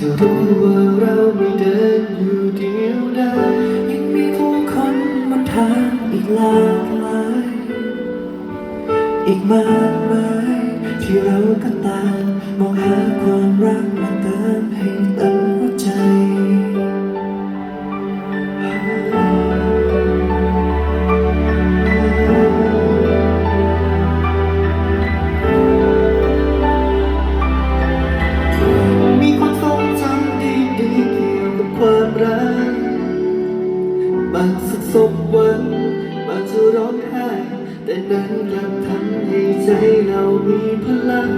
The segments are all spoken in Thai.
จะรู้ว่าเราไม่เดินอยู่เดียวดายยังมีผู้คนบนทางอีกหลากหลายอีกมากมายที่เราก็ตามมองหาความรักมาเติมให้เติม ร้องไห้แต่นั้นกลับทำให้ใจเรามีพลัง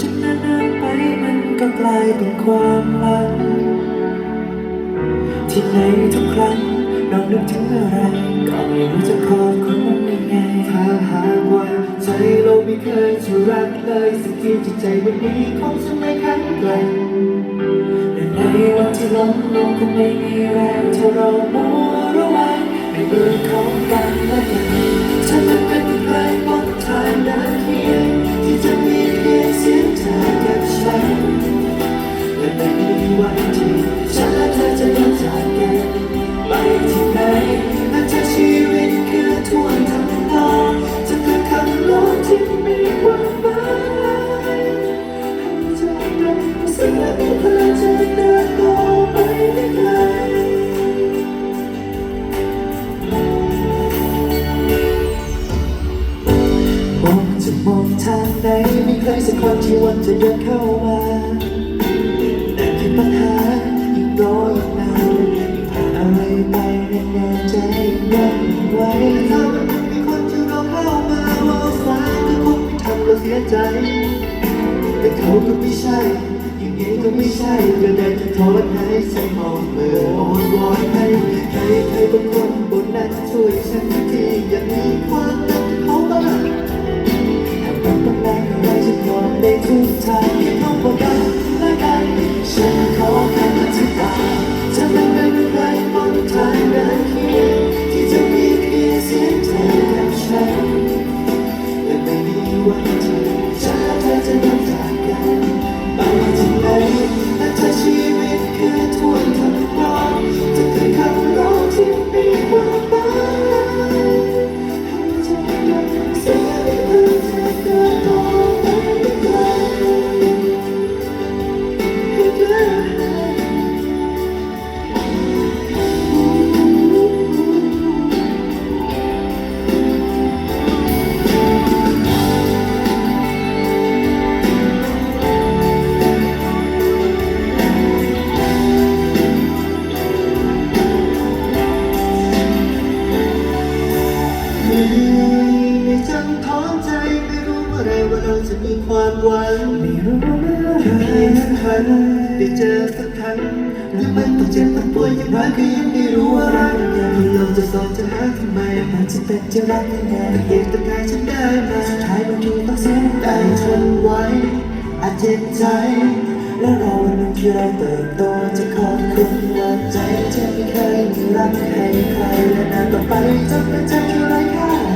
จนนานๆไปมันก็กลายเป็นความหลัง ที่ในทุกครั้งเรานึกถึงอะไรก็ไม่รู้จะขอบคุณมันยังไงถ้าหากว่าใจเราไม่เคยจะรักเลยสักทีจิตใจวันนี้คงจะไม่แข็งแกร่งแต่ในวันที่ล้มลงคงไม่มีแรงเท่าเรามัวระแวงในมือของกันและ มองทางไหนไม่เคยสักคนที่วันจะเดินเข้ามาแต่คือปัญหายิ่งรอยิ่งนานยิ่งผ่านอะไรไปแน่ๆใจยังไว้ถ้าวันมีคนจะรอเข้ามาว่าฟ้าก็คงไม่ทำเราเสียใจ แต่เขาก็ไม่ใช่ยังไงก็ไม่ใช่ก็ได้แต่ถอนหายใจมองเมื่ออ่อนวอนให้ใครใครบางคนบนนั้นช่วยฉันที เมีความหวังไม่รู้เมื่อไรสักครั้งได้เจอสักครั้งยังมันต้องเจ็บต้องป่วยยังรักก็ยังไม่รู้ว่ารักยังไงเราจะสอนจะหาทำไมมันจะเป็นจะรักยังไงแต่เก็บแต่กายฉันได้มาสุดท้ายบางทีต้องเสียน้ำตาทนไว้อาจเจ็บใจ แล้วรอวันนึงที่เราเติบโตจะขอบคุณว่าใจที่ไม่เคยมีรักให้ใครและนานต่อไปจะเป็นใจที่ไร้ค่า